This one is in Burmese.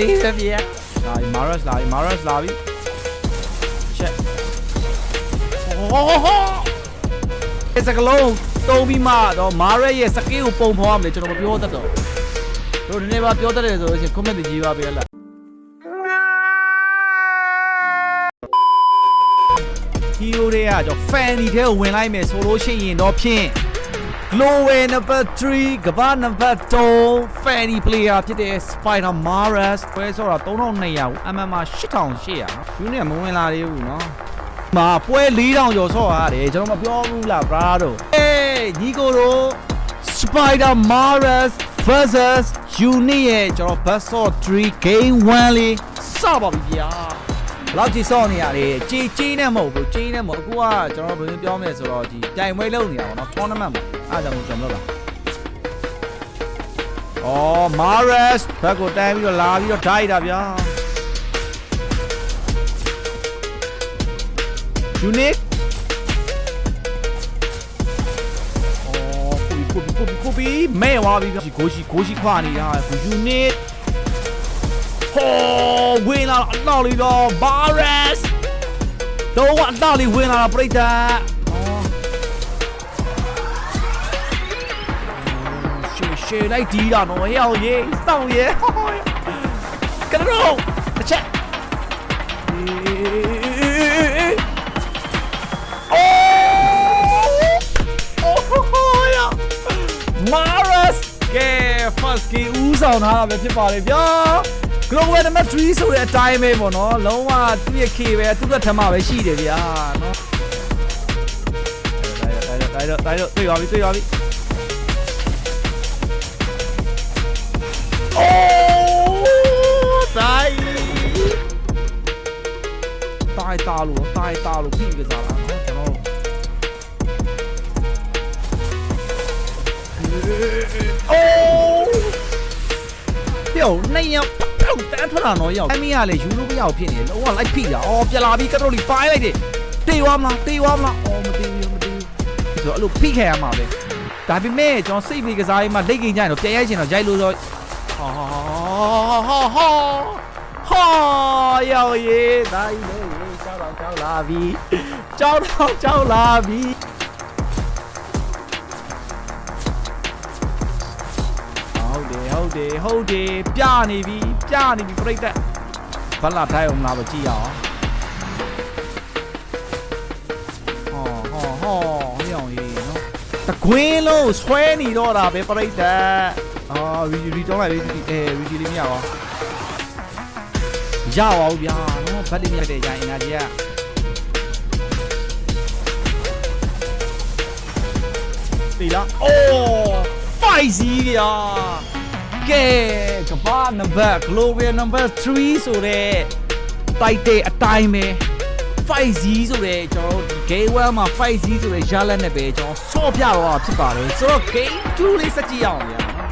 နေပဲဗျာလာပြီမာရက်စ်လာပြီမာရက်စ်လာပြီချက်ဟောဟောဟောဒီစကလုံးတုံးပြီးမှတော့မာရက်ရဲ့စကေးကိုပုံဖော်ရမယ်ကျွန်တော်မပြောတတ်တော့တို့ဒီနေ့ပါပြောတတ်တယ်ဆိုလို့ရှိရင် comment ကြီးပါပေးလားဟီယိုတွေကကျွန်တော် fanny ထဲကိုဝင်လိုက်မယ်ဆိုလို့ရှိရင်တော့ဖြင့် Gloway number 3ကဘာ number 2 Fanny player ဖြစ်တဲ့ Spider Maras ပွဲဆိုတာ3200 MM 8800နော်ယူနစ်မဝင်လာသေးဘူးနော်မာပွဲ4000ကျော်ဆော့ရတယ်ကျွန်တော်မပြောဘူးလား brado အေးညီကိုတို့ Spider Maras versus Unit ရဲ့ကျွန်တော် Best of 3 Game 1လေးစပါပြီဗျာဘယ် လောက်ကြီးစော့နေရလဲကြီးကြီးနဲ့မဟုတ်ဘူးကြီးနဲ့မဟုတ်အခုကကျွန်တော်ဘယ်လိုပြောမလဲဆိုတော့ဒီတိုင်ပွဲလုပ်နေတာပေါ့နော် tournament မှာအားကြောင့်ကျွန်တော်လုပ်တာအော် Maras ဘက်ကိုတန်းပြီးတော့လာပြီးတော့ဓာတ်ရတာဗျာ Unit အော်ကိုဘီကိုဘီကိုဘီကိုဘီမဲသွားပြီဗျာကိုရှိကိုရှိခွာနေတာ Unit ဟော ဝင်လာအတော့လေးတော့ Maras တော့အတော့လေးဝင်လာတာပြိတ္တာအော်ရှေရှေလိုက်ဒီတာနော်ဟဲ့အောင်ရေးစောင့်ရဲကရတော့တစ်ချက်အိုးအိုးရမာရစ်ကဲ first key ဦးဆောင်ထားတာပဲဖြစ်ပါလေဗျာ Global Number 3ဆိုတဲ့အတိုင်းပဲပေါ့နော်လုံးဝသူ့ရဲ့ K ပဲသူ့ကထမပဲရှိတယ်ဗျာနော်တိုက်တော့တိုက်တော့တွေ့ပါပြီတွေ့ပါပြီအိုးတိုက်တိုက်တာလို့တိုက်တာလို့ပြင်ကြစားတာနော်ကျွန်တော်အိုးပြောင်းနေရ ပောက်တန်းထွက်လာတော့ရောက်အမီကလည်းယူလို့မရအောင်ဖြစ်နေတယ်လုံးဝလိုက်ဖိတာအော်ပြလာပြီးကတ်တော့လီပိုင်းလိုက်တယ်တေးဝမလားတေးဝမလားအော်မတေးဘူးမတေးဘူးဆိုတော့အဲ့လိုဖိခဲ့ရမှာပဲဒါပေမဲ့ကျွန်တော်စိတ်ပြီးကစားရင်မှလက်ကိန်းကြရင်တော့ပြန်ရိုက်ချင်တော့ရိုက်လို့တော့ဟာဟာဟာဟာရောက်ရေးတိုင်းလေကြောက်တော့ကြောက်လာပြီကြောက်တော့ကြောက်လာပြီ ဟုတ်တယ်ဟုတ်တယ်ဟုတ်တယ်ပြနေပြီပြနေပြီပြိတ္တဘလာထိုင်အောင်လားမကြည့်အောင်ဟောဟောဟောရောက်ရေးနော်တကွင်းလုံးဆွဲနေတော့တာပဲပြိတ္တအာရီရီတောင်းလိုက်လေအဲရီရီလေးမရပါဘူးရပါဘူးဗျာနော်ဘတ်လေးမြတ်တဲ့ရိုင်းအင်နာကြီးကဒီလားအိုးဖိုက်စီဗျာ ကဲကဘာနံပါတ် global number 3ဆိုတဲ့တိုက်တဲ့အတိုင်းပဲ 5Z ဆိုတဲ့ကျွန်တော်တို့ game 1မှာ 5Z ဆိုတဲ့ရလက်နဲ့ပဲကျွန်တော်ဆော့ပြတော့ဖြစ်ပါတယ်ဆိုတော့ game 2လေးစက်ကြည့်ရအောင်ဗျာ